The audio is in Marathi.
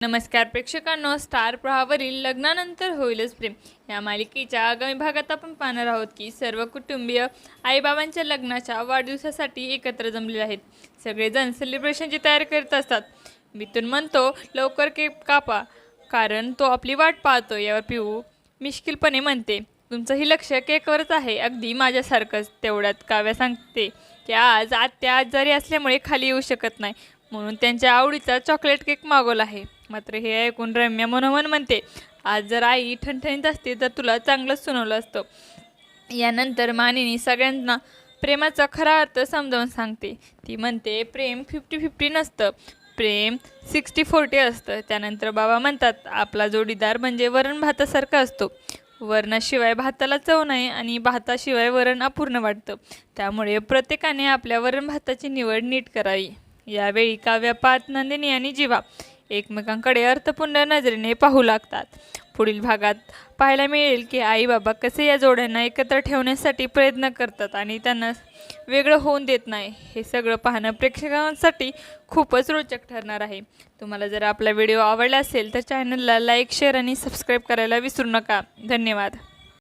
नमस्कार प्रेक्षकांनो. स्टार प्रवाहावरील लग्नानंतर होईलच प्रेम. या मालिकेच्या आगामी भागात आपण पाहणार आहोत की सर्व कुटुंबीय आईबाबांच्या लग्नाच्या वाढदिवसासाठी एकत्र जमलेले आहेत. सगळेजण सेलिब्रेशनची तयारी करत असतात. मिथून म्हणतो लवकर केक कापा कारण तो आपली वाट पाहतो. यावर पिऊ मिश्किलपणे म्हणते तुमचंही लक्ष केकवरच आहे अगदी माझ्यासारखंच तेवढ्यात काव्या सांगते की आज आत्या आजारी असल्यामुळे खाली येऊ शकत नाही. म्हणून त्यांच्या आवडीचा चॉकलेट केक मागवला आहे. मात्र हे ऐकून रम्या मनोमन म्हणते आज जर आई ठणठणीत असते तर तुला चांगलंच सुनावलं असतं. यानंतर मानिनी सगळ्यांना प्रेमाचा खरा अर्थ समजावून सांगते. ती म्हणते प्रेम फिफ्टी फिफ्टी नसतं. प्रेम सिक्स्टी फोर्टी असतं. त्यानंतर बाबा म्हणतात आपला जोडीदार म्हणजे वरण भातासारखा असतो. वरणाशिवाय भाताला चव नाही आणि भाताशिवाय वरण अपूर्ण वाटतं. त्यामुळे प्रत्येकाने आपल्या वरण भाताची निवड नीट करावी. यावेळी काव्यापात नंदिनी आणि जीवा एकमेकांकडे अर्थपूर्ण नजरेने पाहू लागतात. पुढील भागात पाहायला मिळेल की आई बाबा कसे या जोड्यांना एकत्र ठेवण्यासाठी प्रयत्न करतात आणि त्यांना वेगळं होऊन देत नाही. हे सगळं पाहणं प्रेक्षकांसाठी खूपच रोचक ठरणार आहे. तुम्हाला जर आपला व्हिडिओ आवडला असेल तर चॅनलला लाईक शेअर आणि सबस्क्राईब करायला विसरू नका. धन्यवाद.